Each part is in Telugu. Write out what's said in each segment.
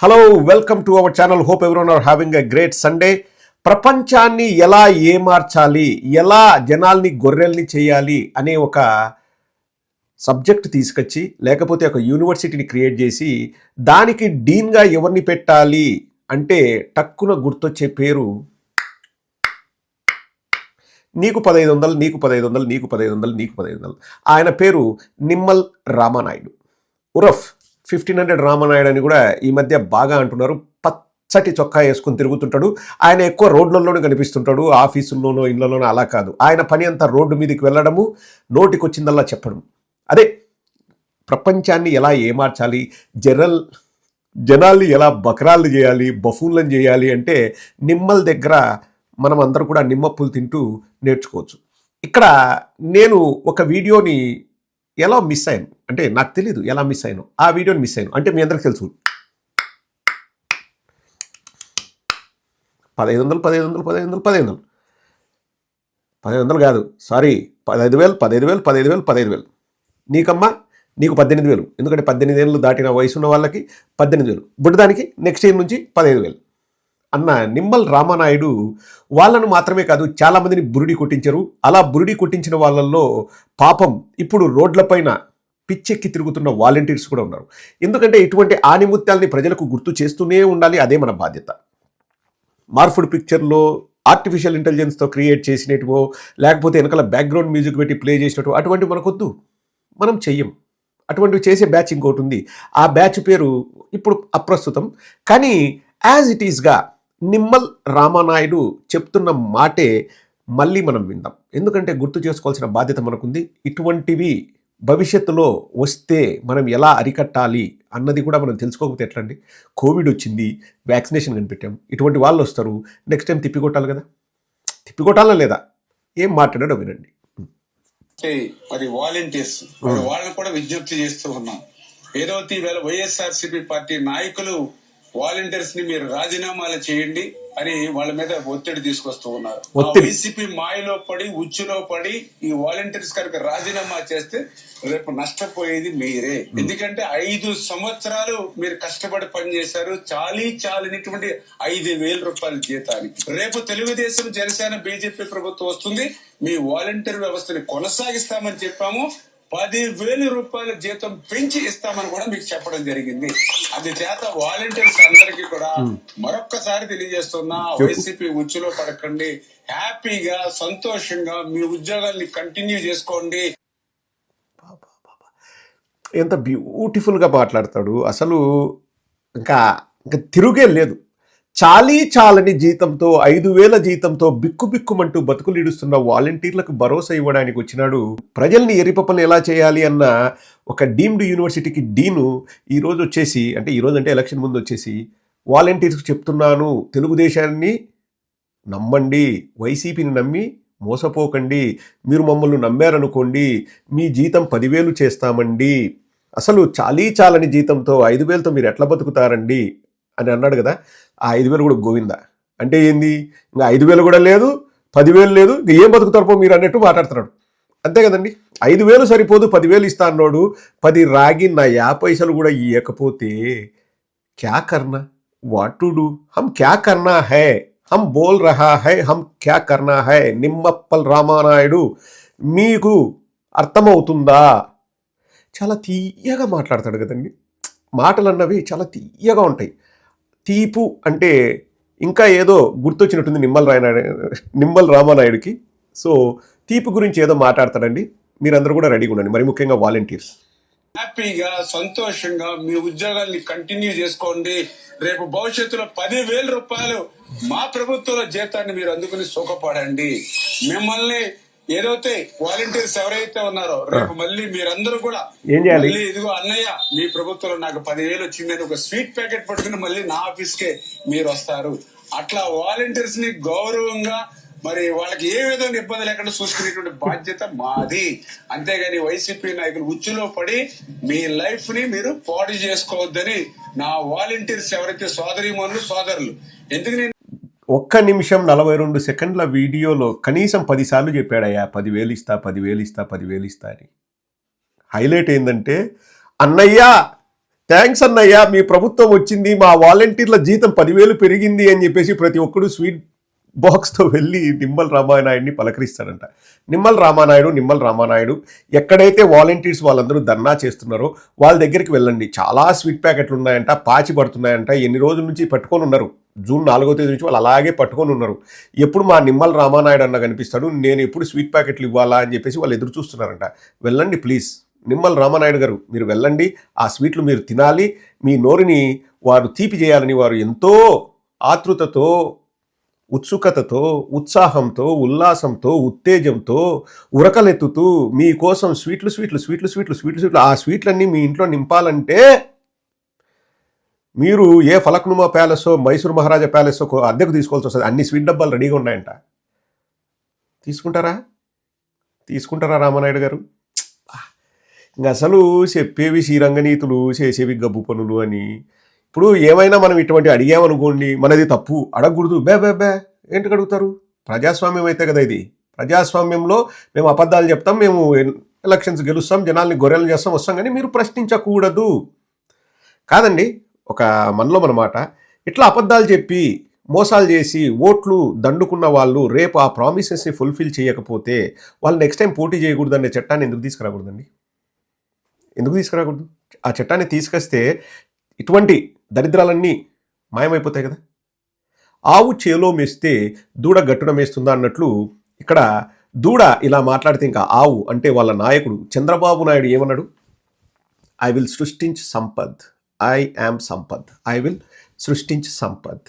Hello welcome to our channel hope everyone are having a great Sunday ప్రపంచాన్ని ఎలా ఏమార్చాలి? ఎలా జనాల్ని గొర్రెల్ని చేయాలి అనే ఒక సబ్జెక్ట్ తీసుకొచ్చి లేకపోతే ఒక యూనివర్సిటీని క్రియేట్ చేసి దానికి డీన్గా ఎవరిని పెట్టాలి అంటే టక్కున గుర్తొచ్చే పేరు నీకు పదహైదు వందలు నీకు పదహైదు వందలు నీకు పదహైదు వందలు నీకు పదహైదు వందలు. ఆయన పేరు నిమ్మల్ రామానాయుడు. ఉరఫ్ ఫిఫ్టీన్ హండ్రెడ్ రామనాయుడు అని కూడా ఈ మధ్య బాగా అంటున్నారు. పచ్చటి చొక్కా వేసుకుని తిరుగుతుంటాడు. ఆయన ఎక్కువ రోడ్లలోనే కనిపిస్తుంటాడు. ఆఫీసుల్లోనో ఇళ్ళలోనో అలా కాదు. ఆయన పని అంతా రోడ్డు మీదకి వెళ్ళడము నోటికొచ్చిందల్లా చెప్పడం అదే ప్రపంచాన్ని ఎలా ఏమార్చాలి జనరల్ జనాల్ని ఎలా బకరాలు చేయాలి బఫూన్లను చేయాలి అంటే నిమ్మల దగ్గర మనం అందరూ కూడా నిమ్మప్పులు తింటూ నేర్చుకోవచ్చు. ఇక్కడ నేను ఒక వీడియోని ఎలా మిస్ అయ్యాను? అంటే నాకు తెలియదు ఎలా మిస్ అయ్యాను ఆ వీడియోని మిస్ అయ్యాను అంటే మీ అందరికి తెలుసు. పదహైదు వందలు పదహైదు వందలు పదహైదు వందలు పదహైదు వందలు. పదహైదు వందలు కాదు. సారీ పదహైదు వేలు పదహైదు వేలు పదహైదు వేలు పదహైదు వేలు. నీకమ్మా నీకు పద్దెనిమిది వేలు. ఎందుకంటే పద్దెనిమిది ఏళ్ళు దాటిన వయసు ఉన్న వాళ్ళకి పద్దెనిమిది వేలు. బుడ్డదానికి నెక్స్ట్ ఇయర్ నుంచి పదహైదు వేలు. అన్న నిమ్మల్ రామానాయుడు వాళ్ళను మాత్రమే కాదు చాలామందిని బురుడి కొట్టించారు. అలా బురుడి కొట్టించిన వాళ్ళల్లో పాపం ఇప్పుడు రోడ్లపైన పిచ్చెక్కి తిరుగుతున్న వాలంటీర్స్ కూడా ఉన్నారు. ఎందుకంటే ఇటువంటి ఆనిముత్యాల్ని ప్రజలకు గుర్తు చేస్తూనే ఉండాలి అదే మన బాధ్యత. మార్ఫుడ్ పిక్చర్లో ఆర్టిఫిషియల్ ఇంటెలిజెన్స్తో క్రియేట్ చేసినట్టువో లేకపోతే వెనకాల బ్యాక్గ్రౌండ్ మ్యూజిక్ పెట్టి ప్లే చేసినట్టు అటువంటి మనకొద్దు. మనం చెయ్యం. అటువంటివి చేసే బ్యాచ్ ఇంకోటి ఉంది. ఆ బ్యాచ్ పేరు ఇప్పుడు అప్రస్తుతం. కానీ యాజ్ ఇట్ ఈస్గా నిమ్మల్ రామానాయుడు చెప్తున్న మాటే మళ్ళీ మనం విందాం. ఎందుకంటే గుర్తు చేసుకోవాల్సిన బాధ్యత మనకుంది. ఇటువంటివి భవిష్యత్తులో వస్తే మనం ఎలా అరికట్టాలి అన్నది కూడా మనం తెలుసుకోకపోతే ఎట్లండి? కోవిడ్ వచ్చింది వ్యాక్సినేషన్ కనిపెట్టాం ఇటువంటి వాళ్ళు వస్తారు నెక్స్ట్ టైం తిప్పికొట్టాలి కదా? తిప్పికొట్టాలా లేదా? ఏం మాట్లాడాడో వినండి. మరి వాలంటీర్స్ మరి వాళ్ళని కూడా విజ్ఞప్తి చేస్తూ ఉన్నాం. ఏదైతే ఈవేళ వైఎస్ఆర్సీపీ పార్టీ నాయకులు వాలంటీర్స్ని మీరు రాజీనామాలు చేయండి అని వాళ్ళ మీద ఒత్తిడి తీసుకొస్తూ ఉన్నారు. వైసీపీ మాయలో పడి ఉచ్చులో పడి ఈ వాలంటీర్స్ కనుక రాజీనామా చేస్తే రేపు నష్టపోయేది మీరే. ఎందుకంటే ఐదు సంవత్సరాలు మీరు కష్టపడి పనిచేశారు. చాలీ చాలినటువంటి ఐదు వేల రూపాయల జీతానికి. రేపు తెలుగుదేశం జనసేన బీజేపీ ప్రభుత్వం వస్తుంది. మీ వాలంటీర్ వ్యవస్థని కొనసాగిస్తామని చెప్పాము. పది వేల రూపాయల జీతం పెంచి ఇస్తామని కూడా మీకు చెప్పడం జరిగింది. అది చేత వాలంటీర్స్ అందరికీ కూడా మరొక్కసారి తెలియజేస్తున్నా వైసీపీ ఉచ్చులో పడకండి. హ్యాపీగా సంతోషంగా మీ ఉద్యోగాల్ని కంటిన్యూ చేసుకోండి. ఎంత బ్యూటిఫుల్గా మాట్లాడతాడు. అసలు ఇంకా ఇంకా తిరుగే లేదు. చాలీ చాలని జీతంతో ఐదు వేల జీతంతో బిక్కు బిక్కుమంటూ బతుకులు ఇడుస్తున్న వాలంటీర్లకు భరోసా ఇవ్వడానికి వచ్చినాడు. ప్రజల్ని ఎరిపప్పని ఎలా చేయాలి అన్న ఒక డీమ్డ్ యూనివర్సిటీకి డీను ఈరోజు వచ్చేసి అంటే ఈరోజు అంటే ఎలక్షన్ ముందు వచ్చేసి వాలంటీర్స్కి చెప్తున్నాను. తెలుగుదేశాన్ని నమ్మండి. వైసీపీని నమ్మి మోసపోకండి. మీరు మమ్మల్ని నమ్మారనుకోండి. మీ జీతం పదివేలు చేస్తామండి. అసలు చాలీ చాలని జీతంతో ఐదు వేలతో మీరు ఎట్లా బతుకుతారండి? అని అన్నాడు కదా ఆ ఐదు వేలు కూడా గోవింద. అంటే ఏంది? ఇంకా ఐదు వేలు కూడా లేదు పదివేలు లేదు ఇంకా ఏం బతుకుతారో మీరు అన్నట్టు మాట్లాడుతున్నాడు. అంతే కదండి. ఐదు వేలు సరిపోదు పదివేలు ఇస్తా అన్నాడు. పది రాగి నా యా పైసలు కూడా ఇవ్వకపోతే క్యా కర్నా వాట్ టు డూ హమ్ క్యా కర్నా హై? హమ్ బోల్ రహా హై? హమ్ క్యా కర్నా హై? నిమ్మప్పల్ రామానాయుడు మీకు అర్థమవుతుందా? చాలా తీయగా మాట్లాడతాడు కదండి. మాటలు అన్నవి చాలా తీయగా ఉంటాయి. తీపు అంటే ఇంకా ఏదో గుర్తొచ్చినట్టుంది నిమ్మల్ రాయనాయుడు నిమ్మల్ రామానాయుడికి. సో తీపు గురించి ఏదో మాట్లాడతాడండి. మీరందరూ కూడా రెడీగా ఉండండి. మరి ముఖ్యంగా వాలంటీర్స్. హ్యాపీగా సంతోషంగా మీ ఉద్యోగాల్ని కంటిన్యూ చేసుకోండి. రేపు భవిష్యత్తులో పది వేల రూపాయలు మా ప్రభుత్వంలో జీతాన్ని మీరు అందుకుని సుఖపడండి మిమ్మల్ని ఏదైతే వాలంటీర్స్ ఎవరైతే ఉన్నారో రేపు మళ్ళీ మీరందరూ కూడా ఏం చేయాలి? మళ్ళీ ఇదిగో అన్నయ్య మీ ప్రభుత్వంలో నాకు పదివేలు వచ్చిందని ఒక స్వీట్ ప్యాకెట్ పట్టుకుని మళ్ళీ నా ఆఫీస్ కే మీరు వస్తారు. అట్లా వాలంటీర్స్ని గౌరవంగా మరి వాళ్ళకి ఏ విధంగా ఇబ్బంది లేకుండా చూసుకునేటువంటి బాధ్యత మాది. అంతేగాని వైసీపీ నాయకులు ఉచ్చులో పడి మీ లైఫ్ని మీరు పాడు చేసుకోవద్దని నా వాలంటీర్స్ ఎవరైతే సోదరిమణులు సోదరులు ఎందుకు నేను ఒక్క నిమిషం నలభై రెండు సెకండ్ల వీడియోలో కనీసం పదిసార్లు చెప్పాడయ్యా పదివేలు ఇస్తా పదివేలు ఇస్తా పదివేలు ఇస్తా అని. హైలైట్ ఏంటంటే అన్నయ్యా థ్యాంక్స్ అన్నయ్య మీ ప్రభుత్వం వచ్చింది మా వాలంటీర్ల జీతం పదివేలు పెరిగింది అని చెప్పేసి ప్రతి ఒక్కడు స్వీట్ బాక్స్తో వెళ్ళి నిమ్మల్ రామానాయుడిని పలకరిస్తాడంట. నిమ్మల్ రామానాయుడు నిమ్మల్ రామానాయుడు ఎక్కడైతే వాలంటీర్స్ వాళ్ళందరూ ధర్నా చేస్తున్నారో వాళ్ళ దగ్గరికి వెళ్ళండి. చాలా స్వీట్ ప్యాకెట్లు ఉన్నాయంట పాచి పడుతున్నాయంట ఎన్ని రోజుల నుంచి పట్టుకొని ఉన్నారు. జూన్ నాలుగో తేదీ నుంచి వాళ్ళు అలాగే పట్టుకొని ఉన్నారు. ఎప్పుడు మా నిమ్మల రామానాయుడు అన్న కనిపిస్తాడు నేను ఎప్పుడు స్వీట్ ప్యాకెట్లు ఇవ్వాలా అని చెప్పేసి వాళ్ళు ఎదురు చూస్తున్నారంట. వెళ్ళండి ప్లీజ్. నిమ్మల రామానాయుడు గారు మీరు వెళ్ళండి. ఆ స్వీట్లు మీరు తినాలి. మీ నోరుని వారు తీపి చేయాలని వారు ఎంతో ఆతృతతో ఉత్సుకతతో ఉత్సాహంతో ఉల్లాసంతో ఉత్తేజంతో ఉరకలెత్తుతూ మీకోసం స్వీట్లు స్వీట్లు స్వీట్లు స్వీట్లు స్వీట్లు స్వీట్లు ఆ స్వీట్లన్నీ మీ ఇంట్లో నింపాలంటే మీరు ఏ ఫలక్నుమా ప్యాలెస్ మైసూర్ మహారాజా ప్యాలెస్ అద్దెకు తీసుకోవాల్సి వస్తుంది. అన్ని స్వీట్ డబ్బాలు రెడీగా ఉన్నాయంట. తీసుకుంటారా? తీసుకుంటారా రామనాయుడు గారు? ఇంకా అసలు చెప్పేవి శ్రీరంగనీతులు చేసేవి గబ్బు పనులు అని. ఇప్పుడు ఏమైనా మనం ఇటువంటి అడిగామనుకోండి మనది తప్పు అడగకూడదు. బే బే బే ఏంటి అడుగుతారు? ప్రజాస్వామ్యం అయితే కదా ఇది. ప్రజాస్వామ్యంలో మేము అబద్ధాలు చెప్తాం మేము ఎలక్షన్స్ గెలుస్తాం జనాల్ని గొర్రెలు చేస్తాం వస్తాం కానీ మీరు ప్రశ్నించకూడదు. కాదండి ఒక మనలో అనమాట ఇట్లా అబద్ధాలు చెప్పి మోసాలు చేసి ఓట్లు దండుకున్న వాళ్ళు రేపు ఆ ప్రామిసెస్ని ఫుల్ఫిల్ చేయకపోతే వాళ్ళు నెక్స్ట్ టైం పోటీ చేయకూడదు అనే చట్టాన్ని ఎందుకు తీసుకురాకూడదండి? ఎందుకు తీసుకురాకూడదు? ఆ చట్టాన్ని తీసుకొస్తే ఇటువంటి దరిద్రాలన్నీ మాయమైపోతాయి కదా. ఆవు చేలో మేస్తే దూడ గట్టున మేస్తుందా అన్నట్లు ఇక్కడ దూడ ఇలా మాట్లాడితే ఇంకా ఆవు అంటే వాళ్ళ నాయకుడు చంద్రబాబు నాయుడు ఏమన్నాడు? ఐ విల్ సృష్టించ్ సంపద్. ఐ యామ్ సంపద్ ఐ విల్ సృష్టించి సంపద్.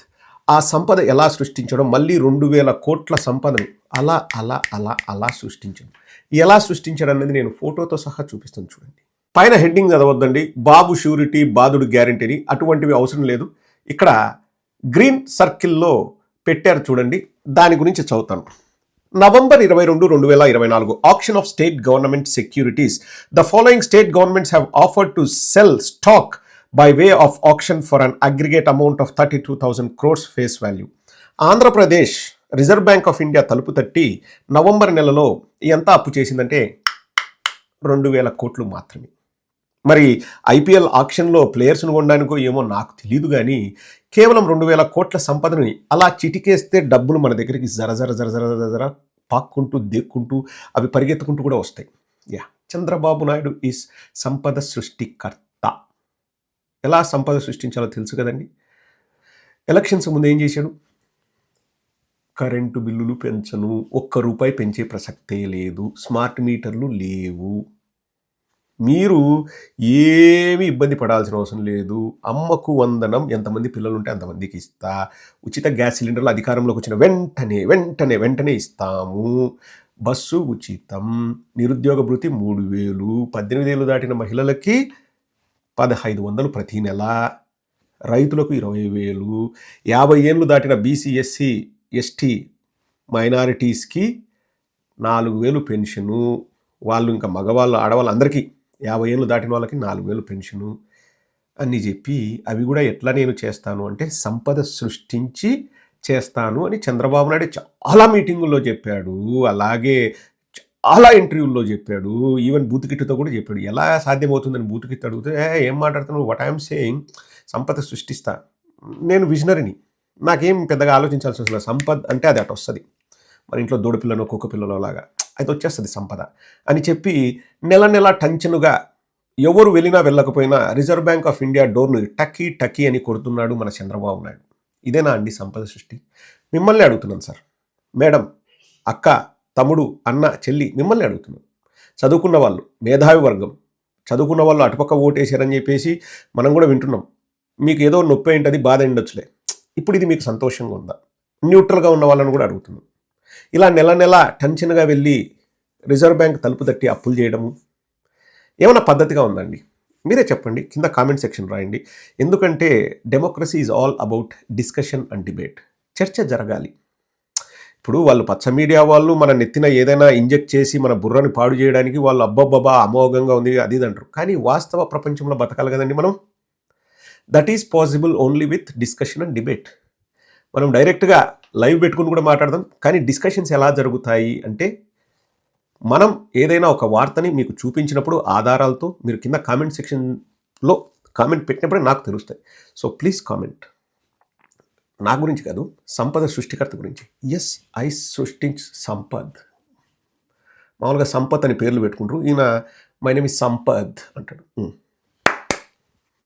ఆ సంపద ఎలా సృష్టించడం? మళ్ళీ రెండు వేల కోట్ల సంపదను అలా అలా అలా అలా సృష్టించడం. ఎలా సృష్టించడం అనేది నేను ఫోటోతో సహా చూపిస్తాను చూడండి. పైన హెడ్డింగ్ చదవద్దండి. బాబు షూరిటీ బాదుడు గ్యారంటీని అటువంటివి అవసరం లేదు. ఇక్కడ గ్రీన్ సర్కిల్లో పెట్టారు చూడండి. దాని గురించి చదువుతాను. నవంబర్ ఇరవై రెండు రెండు వేల ఇరవై నాలుగు option of state government securities. The following state governments have offered to sell stock by way of auction for an aggregate amount of thirty two thousand crores face value Andhra Pradesh reserve bank of India తలుపు తట్టి నవంబర్ నెలలో ఎంత అప్పు చేసిందంటే రెండు వేల కోట్లు మాత్రమే. మరి ఐపీఎల్ ఆక్షన్లో ప్లేయర్స్ను కొనడానికో ఏమో నాకు తెలియదు కానీ కేవలం రెండు వేల కోట్ల సంపదని అలా చిటికేస్తే డబ్బులు మన దగ్గరికి జర జర జర జర జర జర పాక్కుంటూ దేక్కుంటూ అవి పరిగెత్తుకుంటూ కూడా వస్తాయి. యా చంద్రబాబు నాయుడు ఈస్ సంపద సృష్టికర్త. ఎలా సంపద సృష్టించాలో తెలుసు కదండి. ఎలక్షన్స్ ముందు ఏం చేశాడు? కరెంటు బిల్లులు పెంచను ఒక్క రూపాయి పెంచే ప్రసక్తే లేదు స్మార్ట్ మీటర్లు లేవు. మీరు ఏమి ఇబ్బంది పడాల్సిన అవసరం లేదు అమ్మకు వందనం ఎంతమంది పిల్లలు ఉంటే అంతమందికి ఇస్తా ఉచిత గ్యాస్ సిలిండర్లు అధికారంలోకి వచ్చిన వెంటనే వెంటనే వెంటనే ఇస్తాము. బస్సు ఉచితం నిరుద్యోగ భృతి మూడు వేలు పద్దెనిమిది ఏళ్ళు దాటిన మహిళలకి పదహైదు వందలు ప్రతి నెల. రైతులకు ఇరవై వేలు. యాభై ఏళ్ళు దాటిన బీసీ ఎస్సీ ఎస్టీ మైనారిటీస్కి నాలుగు వేలు పెన్షను. వాళ్ళు ఇంకా మగవాళ్ళు ఆడవాళ్ళు అందరికీ యాభై ఏళ్ళు దాటిన వాళ్ళకి నాలుగు వేలు పెన్షను. అని చెప్పి అవి కూడా ఎట్లా నేను చేస్తాను అంటే సంపద సృష్టించి చేస్తాను అని చంద్రబాబు నాయుడు చాలా మీటింగుల్లో చెప్పాడు. అలాగే చాలా ఇంటర్వ్యూల్లో చెప్పాడు. ఈవెన్ బూతుకిట్టుతో కూడా చెప్పాడు. ఎలా సాధ్యమవుతుందని బూతుకిట్టు అడిగితే ఏం మాట్లాడుతున్నావు? వాట్ ఐఎమ్ సేయింగ్ సంపద సృష్టిస్తా. నేను విజనరీని. నాకేం పెద్దగా ఆలోచించాల్సి వస్తుంది సంపద అంటే అది అటు వస్తుంది. మన ఇంట్లో దూడపిల్లనో కుక్క పిల్లలో లాగా అది వచ్చేస్తుంది సంపద. అని చెప్పి నెల నెల టంచనుగా ఎవరు వెళ్ళినా వెళ్ళకపోయినా రిజర్వ్ బ్యాంక్ ఆఫ్ ఇండియా డోర్ను టకీ టకీ అని కొడుతున్నాడు మన చంద్రబాబు నాయుడు. ఇదేనా అండి సంపద సృష్టి? మిమ్మల్ని అడుగుతున్నాను సార్. మేడం అక్క తమ్ముడు అన్న చెల్లి మిమ్మల్ని అడుగుతున్నాను చదువుకున్న వాళ్ళు మేధావి వర్గం చదువుకున్న వాళ్ళు అటుపక్క ఓటేశారని చెప్పేసి మనం కూడా వింటున్నాం. మీకు ఏదో నొప్పి ఏంటది బాధ ఉండొచ్చులే ఇప్పుడు ఇది మీకు సంతోషంగా ఉందా? న్యూట్రల్గా ఉన్న వాళ్ళని కూడా అడుగుతున్నాం. ఇలా నెల నెల టెన్షన్గా వెళ్ళి రిజర్వ్ బ్యాంక్ తలుపు తట్టి అప్పులు చేయడము ఏమైనా పద్ధతిగా ఉందండి మీరే చెప్పండి కింద కామెంట్ సెక్షన్ రాయండి. ఎందుకంటే democracy is all about discussion and debate చర్చ జరగాలి. ఇప్పుడు వాళ్ళు పచ్చ మీడియా వాళ్ళు మన నెత్తిన ఏదైనా ఇంజెక్ట్ చేసి మన బుర్రని పాడు చేయడానికి వాళ్ళు అబ్బబ్బబ్బా అమోఘంగా ఉంది అది ఇది అంటారు. కానీ వాస్తవ ప్రపంచంలో బతకాలి కదండి మనం? That is possible only with discussion and debate మనం డైరెక్ట్గా లైవ్ పెట్టుకుని కూడా మాట్లాడదాం. కానీ డిస్కషన్స్ ఎలా జరుగుతాయి అంటే మనం ఏదైనా ఒక వార్తని మీకు చూపించినప్పుడు ఆధారాలతో మీరు కింద కామెంట్ సెక్షన్లో కామెంట్ పెట్టినప్పుడే నాకు తెలుస్తాయి. సో ప్లీజ్ కామెంట్ నా గురించి కాదు సంపద సృష్టికర్త గురించి. ఎస్ ఐ సృష్టించ్ సంపద్. మామూలుగా సంపత్ అని పేర్లు పెట్టుకుంటారు. ఈయన మై నేమ్ ఇస్ సంపద్ అంటాడు. Hmm.